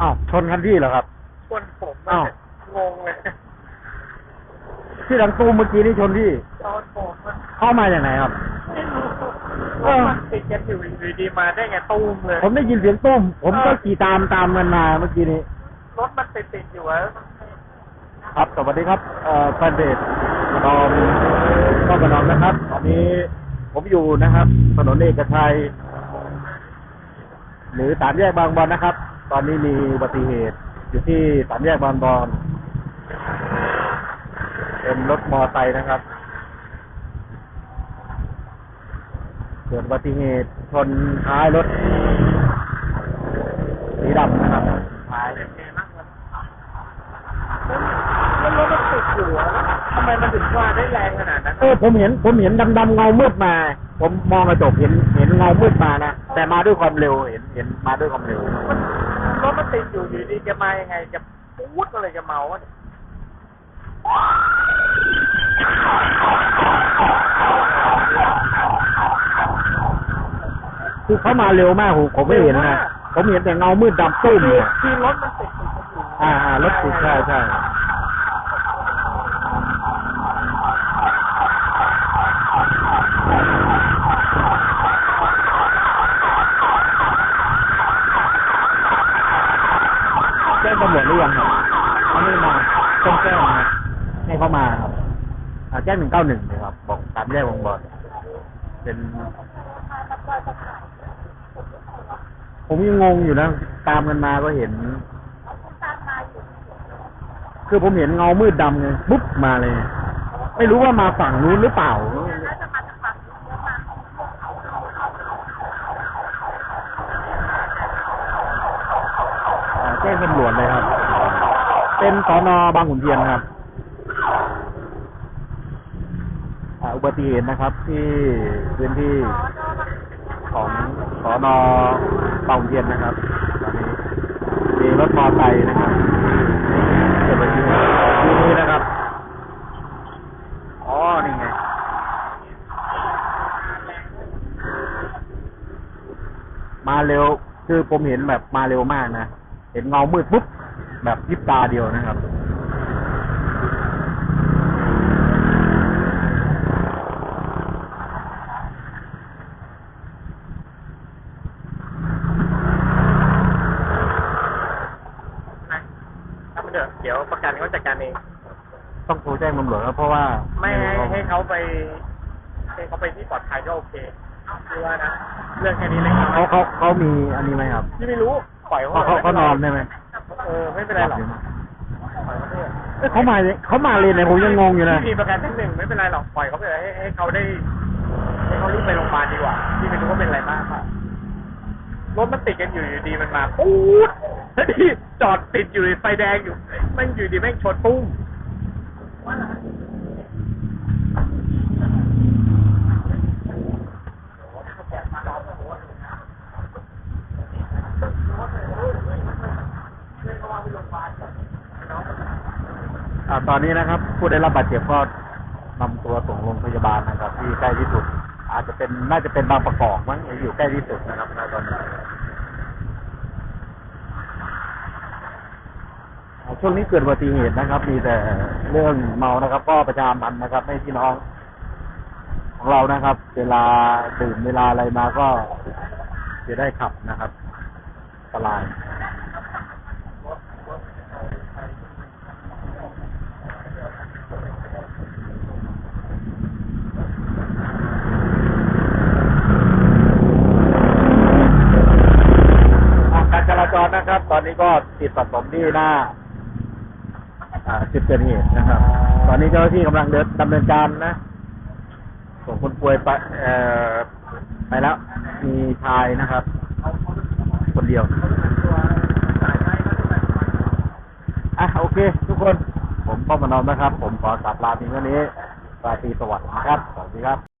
อ้าวชนคันที่เหรอครับชวนผมอ้าว งงเลยที่หลังตูมเมื่อกี้นี่ชนที่ตอนผมมันเข้ามาอย่างไหนครับ ไม่รู้เออว่ามันติดกันอยู่อยู่ดีมาได้ไงตูมเลย ผมได้ยินเสียงตุ้ม ผมก็เออขี่ตามตามมันมาเมื่อกี้นี้ รถมันติดติดๆอยู่อะครับ สวัสดีครับ เอ่อแฟนเพจกระนอมก็กระนอมนะครับตอนนี้ผมอยู่นะครับ ถนนเอกชัย หรือสามแยกบางบอนนะครับ ตอนนี้มีอุบัติเหตุ อยู่ที่สามแยกบางบอนเป็นรถมอไซค์นะครับ เกิดอุบัติเหตุชนท้ายรถสีดำนะครับท้ายเป็นไงบ้างวะแล้วรถมันติดอยู่อะแล้วทำไมมันถึงว่าได้แรงขนาดนั้นเออผมเห็น ผมเห็นดำๆเงามืดมา ผมมองกระจกเห็นเห็นเงามืดมานะแต่มาด้วยความเร็วเห็นเห็นมาด้วยความเร็วมัน รถมันติดอยู่อยู่ดีจะมายังไง จะพูดอะไรจะเมาวะคือเขามาเร็วมากผมผมไม่เห็นนะผมเห็นแต่เงามืดดำตุ้มคือเนี่ยคือรถมันติดอยู่อยู่อ่าอ่ารถติดใช่ใช่แจ้งตำรวจหรือยังครับเขาไม่ได้มาต้องแจ้งนะ ให้เขามาครับอ่าแจ้งหนึ่งเก้าหนึ่งเลยครับ บอกตามแยกวงบอลเป็น ผมยังงงอยู่นะ ตามกันมาก็เห็น คือผมเห็นเงามืดดำไงปุ๊บมาเลย ไม่รู้ว่ามาฝั่งนู้นหรือเปล่า อ่าแจ้งตำรวจเลยครับ เป็นสอนอบางขุนเทียนครับ อุบัติเหตุนะครับ ที่พื้นที่ของสอนอบางเทียนนะครับตอนนี้มีรถมอเตอไซค์นะครับเกิดอุบัติเหตุที่นี่นะครับอ๋อนี่ไงมาเร็วคือผมเห็นแบบมาเร็วมากนะ เห็นเงามืดปุ๊บแบบยิบตาเดียวนะครับ นะทำไปเถอะเดี๋ยว ประกันเขาจัดการเองต้องโทรแจ้งตำรวจครับเพราะว่าไม่ให้ให้เขาไปให้เขาไปที่ปลอดภัยก็โอเคคือว่านะเรื่องแค่นี้เล็กน้อยเขาเขาเขามีอันนี้ไหมครับที่ไม่รู้ปล่อยเขาเขาเขานอนได้ไหมเออไม่เป็นไรหรอกปล่อยเขาเถอะเอ้ยเขามาเขามาเลยนเนี่ยผมยังงงอยู่นะที่มีประกันทั้งหนึ่งไม่เป็นไรหรอกปล่อยเขาไปเลยให้ให้เขาได้ให้เขารีบไปโรงพยาบาลดีกว่าที่ไม่รู้ว่าเป็นอะไรมากค่ะรถมันติดกันอยู่อยู่ดีมันมาปุ๊ดแล้วที่ จอดติดอยู่ไฟแดงอยู่แม่งอยู่ดีแม่งชนปุ้มอ่าตอนนี้นะครับผู้ได้รับบาดเจ็บก็นำตัวส่งโรงพยาบาลนะครับ ที่ใกล้ที่สุด อาจจะเป็นน่าจะเป็นบางประกอบมั้งอยู่ใกล้ที่สุดนะครับณตอนนี้อ่า ช่วงนี้เกิดอุบัติเหตุนะครับ มีแต่เรื่องเมานะครับ ก็ประชามันนะครับให้พี่น้อง ของเรานะครับ เวลาดื่มเวลาอะไรมาก็จะได้ขับนะครับตรายการจราจรนะครับ ตอนนี้ก็ติดสะสมที่หน้า จุดเกิดเหตุนะครับ ตอนนี้เจ้าหน้าที่กำลังเดินดำเนินการนะส่งคนป่วยไปเอ่อไปแล้ว มีชายนะครับ คนเดียวอะโอเค ทุกคน ผมป้อมมานอนนะครับ ผมขอกลับลาเพียงเท่านี้ราตรีสวัสดิ์นะครับ สวัสดีครับ